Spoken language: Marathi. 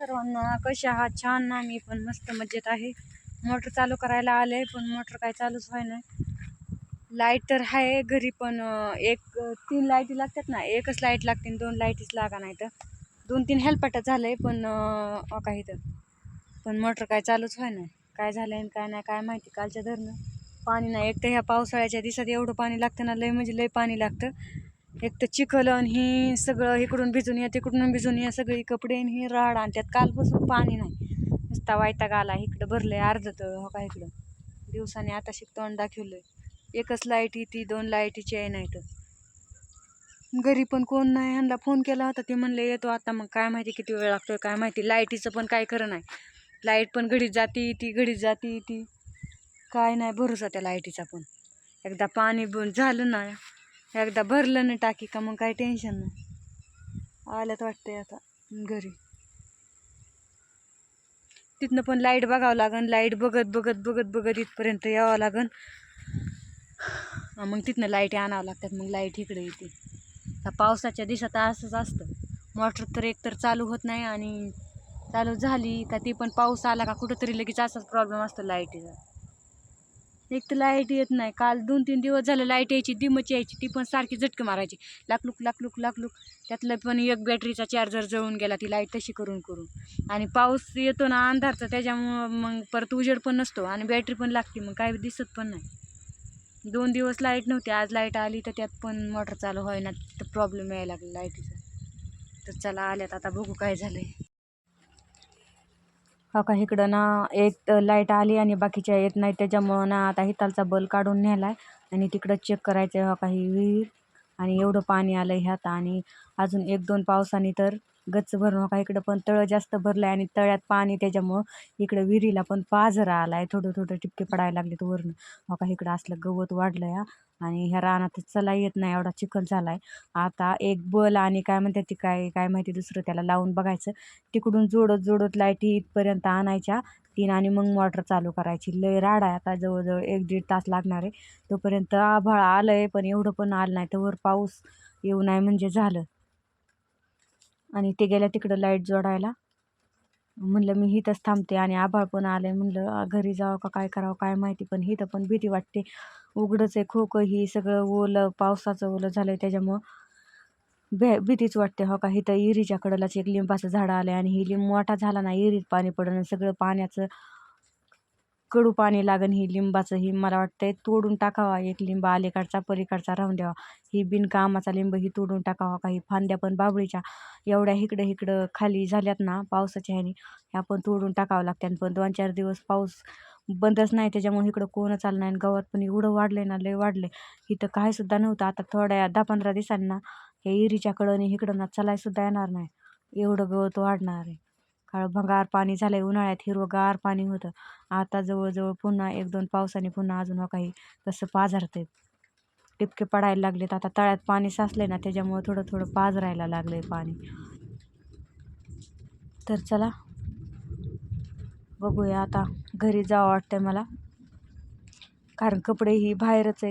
सर्वांना कसे आहात? छान ना? मी पण मस्त मजेत आहे. मोटर चालू करायला आले पण मोटर काय चालूच व्हाय नाही लाइट तर आहे घरी पण एक तीन लाईटी लागतात ना? एकच लाइट लागते आणि दोन लाईटीच लागा नाही तर दोन तीन हेल्पटच झालंय पण काही तर पण मोटर काय चालूच व्हाय नाही काय झालंय आणि काय नाही काय माहिती कालच्या धरणं. पाणी नाही. एक तर ह्या पावसाळ्याच्या दिवसात एवढं पाणी लागतं ना लय म्हणजे लय पाणी लागतं. एक तर चिखल आणि ही सगळं इकडून भिजून या तिकडून भिजून या सगळी कपडे आणि ही राड आणि त्यात कालपासून पाणी नाही. नुसता वायताग आला इकडं भरलं आहे अर्ध तळ हो का इकडं. दिवसाने आता तोंड दाखवलंय. एकच लाइट ती दोन लाईटीची आहे नाही तर घरी पण कोण नाही ह्यांना फोन केला होता ते म्हणले येतो आता मग काय माहिती किती वेळ लागतोय काय माहिती? लाईटीचं पण काय खरं नाही. लाइट पण घडीत जाती ती घडीत जाती ती. काय नाही भरोसा त्या लाईटीचा पण. एकदा पाणी ब- झालं ना एकदा भरलं ना टाकी का मग काही टेन्शन नाही. आल्यात वाटतंय आता घरी. तिथनं पण लाइट बघावं लागन लाइट बघत बघत बघत बघत इथपर्यंत यावं लागन. मग तिथनं लाइट आणावं लागतात मग लाइट इकडे येते. आता पावसाच्या दिवसात असंच असतं. मोटर तर एकतर चालू होत नाही आणि चालू झाली का ती पण पाऊस आला का कुठंतरी लगेच असाच प्रॉब्लेम असतो लाईटीचा एक तर लाइट येत नाही. काल दोन तीन दिवस झालं लाइट यायची दिमच यायची ती पण सारखी झटके मारायची. लाकलूक लाकलूक लाकलूक त्यातलं पण एक बॅटरीचा चार्जर जळून गेला ती लाइट तशी करून करून. आणि पाऊस येतो ना अंधारचा त्याच्यामुळं मग परत उजेड पण नसतो आणि बॅटरी पण लागते मग काय दिसत पण नाही. दोन दिवस लाइट नव्हती आज लाइट आली तर त्यात पण मोटर चालू होईना तर प्रॉब्लेम यायला लागला लाईटीचा तर चला आल्यात आता बघू काय झालं आहे का इकडं ना एक लाइट आली आणि बाकीच्या येत नाही त्याच्यामुळं ना आता हितालचा बल काढून नेलाय आणि तिकडं चेक करायचं हो काही विहीर आणि एवढं पाणी आलं आहे ह्यात. आणि अजून एक दोन पावसाने तर गच्च भरून का इकडं पण तळं जास्त भरलं आहे आणि तळ्यात पाणी त्याच्यामुळं इकडं विहिरीला पण पाझरा आला आहे थोडं थोडं टिपके पडायला लागले वरनं. हो का इकडं असलं गवत वाढलं या आणि ह्या रानात चला येत नाही एवढा चिखल झाला आहे आता एक बल आणि काय म्हणतात ती काय काय माहिती दुसरं त्याला लावून बघायचं. तिकडून जोडत जोडत लाईटी इथपर्यंत आणायच्या. तीन आणि मग मोटर चालू करायची. लय राड आहे आता जवळजवळ एक दीड तास लागणार आहे. तोपर्यंत आभाळ आलं आहे पण एवढं पण आलं नाही. तर वर पाऊस येऊ नाही म्हणजे झालं. आणि ते गेल्या तिकडं लाइट जोडायला. म्हणलं मी इथंच थांबते आणि आभाळ पण आलंय. म्हणलं घरी जावं का? काय करावं? काय माहिती पण इथं पण भीती वाटते. उघडंच आहे खोकं ही सगळं ओलं पावसाचं ओलं झालं आहे त्याच्यामुळं भे भीतीच वाटते. हो का? इथं इरीच्या कडलाच एक लिंबाचं झाड आलं आहे आणि ही लिंब मोठा झाला ना इरीत पाणी पडणं सगळं पाण्याचं कडू पाणी लागण ही लिंबाचं ही मला वाटतंय तोडून टाकावा. एक लिंब अलीकडचा पलीकडचा राहून द्यावा. ही बिनकामाचा लिंब ही तोडून टाकावा. काही फांद्या पण बाबळीच्या. एवढ्या इकडं इकडं खाली झाल्यात ना पावसाच्या ह्याने. ह्या पण तोडून टाकावं लागतात पण दोन चार दिवस पाऊस बंदच नाही. त्याच्यामुळे इकडं कोणच आलं नाही आणि गावात पण एवढं वाढलंय ना लय वाढलंय. इथं काय सुद्धा नव्हतं. आता थोड्या दहा पंधरा दिवसांना हे इरीच्या कडं इकडं ना चालायसुद्धा येणार नाही. एवढं गवत वाढणार. आहे काळ भंगार पाणी झालंय उन्हाळ्यात हिरवंगार पाणी होतं. आता जवळजवळ पुन्हा एक दोन पावसाने पुन्हा अजून हो काही तसं पाझरतंय. टिपके पडायला लागलेत. आता तळ्यात पाणी साचलंय ना त्याच्यामुळे थोडं थोडं पाझरायला लागलंय पाणी. तर चला बघूया आता घरी जावं वाटतंय मला. कारण कपडेही बाहेरच आहे.